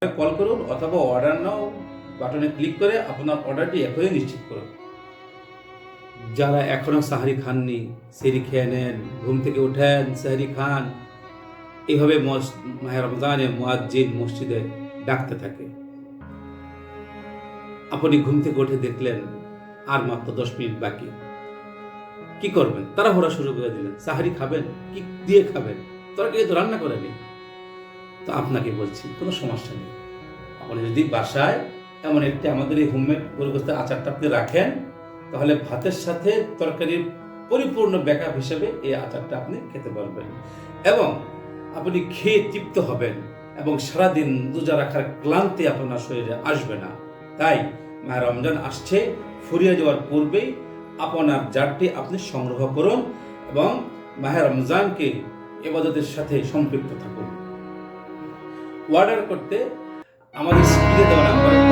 Call করুন অথবা order নাও বাটনে ক্লিক করে আপনার অর্ডারটি এখনই নিশ্চিত করুন। যারা এখনও সাহারি খাননি সেরি খেয়ে নেন, ঘুম থেকে উঠেন, সাহারি খান, এভাবে মস- মাহে রমজানে মুয়াজ্জিন মসজিদে ডাকতে থাকে। আপনি ঘুম থেকে উঠে দেখলেন আর মাত্র দশ মিনিট বাকি। কি করবেন? তারা ঘোরা শুরু করে দিলেন। সাহারি খাবেন? কি দিয়ে খাবেন? তরকারি তো রান্না করেনি। তো আপনাকে বলছি, কোনো সমস্যা নেই। আপনি যদি বাসায় এমন একটি আমাদের এই হোমমেড পরিবস্থার আচারটা আপনি রাখেন, তাহলে ভাতের সাথে তরকারির পরিপূর্ণ ব্যাকআপ হিসেবে এই আচারটা আপনি খেতে পারবেন। এবং আপনি খেয়ে তৃপ্ত হবেন এবং সারাদিন রোজা রাখার ক্লান্তি আপনার শরীরে আসবে না। তাই মায়ের রমজান আসছে, ফুরিয়ে যাওয়ার পূর্বেই আপনার জারটি আপনি সংগ্রহ করুন এবং মাহের রমজানকে এবাদতের সাথে সম্পৃক্ত থাকুন। অর্ডার করতে আমাদের স্ক্রিনে দেওয়া নাম্বার